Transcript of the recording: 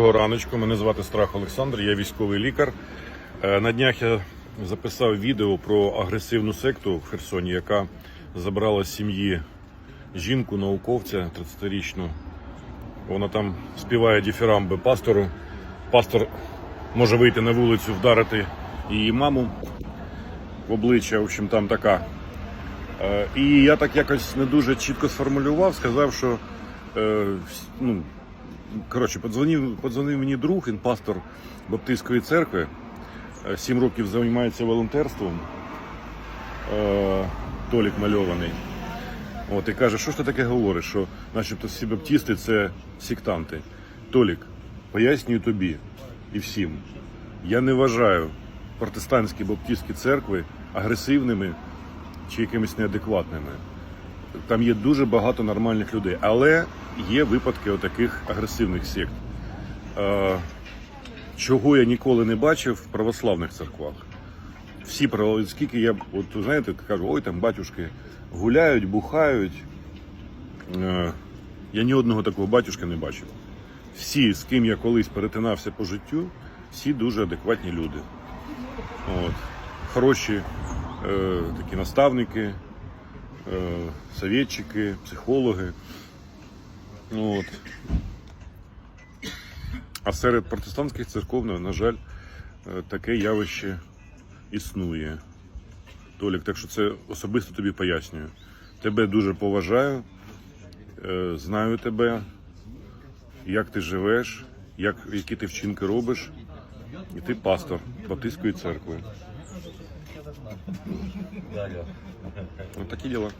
Доброго раночку, мене звати Страх Олександр, я військовий лікар. Е, На днях я записав відео про агресивну секту в Херсоні, яка забрала з сім'ї жінку, науковця 30-річну. Вона там співає діфірамби пастору. Пастор може вийти на вулицю, вдарити її маму в обличчя. В общем, там така. Е, І я так якось не дуже чітко сформулював, сказав, що е, ну, Коротше, подзвонив, подзвонив мені друг, він пастор Баптистської церкви. Е, Сім років займається волонтерством. Е, Толік мальований. От, і каже, що ж ти таке говориш, що начебто всі баптісти це сектанти. Толік, пояснюю тобі і всім. Я не вважаю протестантські баптистські церкви агресивними чи якимись неадекватними. Там є дуже багато нормальних людей, але є випадки отаких агресивних сект. Е, чого я ніколи не бачив в православних церквах. Всі право- скільки я, от знаєте, кажу, ой, там батюшки гуляють, бухають. Е, я ні одного такого батюшка не бачив. Всі, з ким я колись перетинався по життю, всі дуже адекватні люди. От. Хороші е, такі наставники, советчики, психологи. Ну, От. А серед протестантських церков, на на жаль, е, таке явище існує. Толік, так що це особисто тобі пояснюю. Тебе дуже поважаю, е, знаю тебе, як ти живеш, як, які ти вчинки робиш. І ти пастор Баптистської церкви. Ось такі діла.